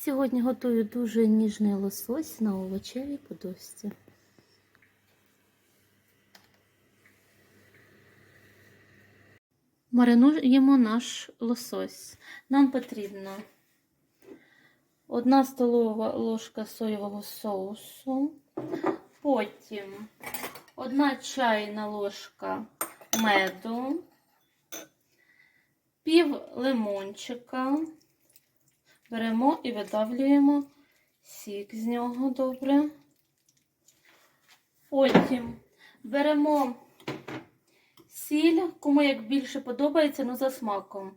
Сьогодні готую дуже ніжний лосось на овочевій подосці. Маринуємо наш лосось. Нам потрібно 1 столова ложка соєвого соусу, потім 1 чайна ложка меду, пів лимончика. Беремо і видавлюємо сік з нього добре. Потім беремо сіль, кому як більше подобається, ну за смаком.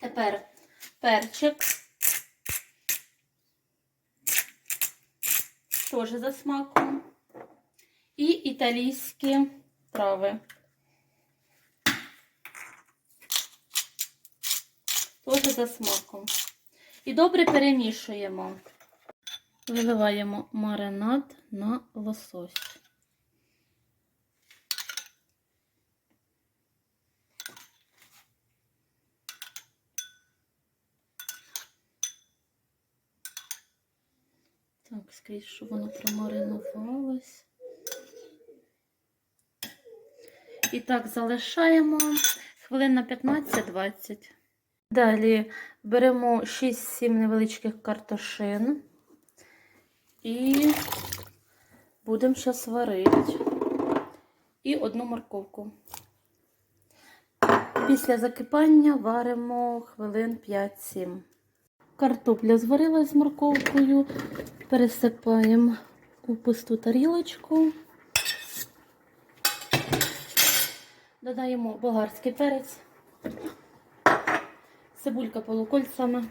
Тепер перчик. Теж за смаком. І італійські трави. Теж за смаком. І добре перемішуємо. Виливаємо маринад на лосось. Так, скрізь, щоб воно промаринувалось. І так залишаємо хвилин на 15-20. Далі беремо 6-7 невеличких картошин і будемо зараз варити. І одну морковку. Після закипання варимо хвилин 5-7. Картопля зварилась з морковкою, пересипаємо у пусту тарілочку. Додаємо болгарський перець, цибулька полукольцями,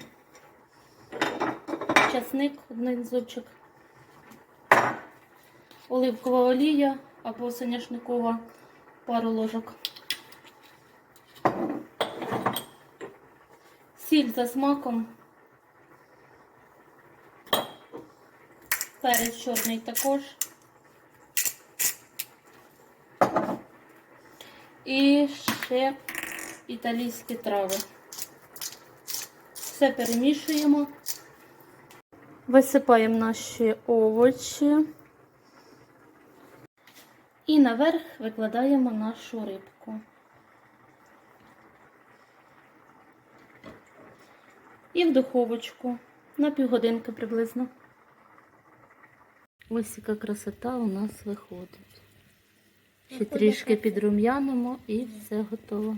часник, один зубчик, оливкова олія або соняшникова, пару ложок. Сіль за смаком. Перець чорний також. І ще італійські трави. Все перемішуємо. Висипаємо наші овочі. І наверх викладаємо нашу рибку. І в духовочку на півгодинки приблизно. Ось яка красота у нас виходить. Ще трішки підрум'янимо і все готово.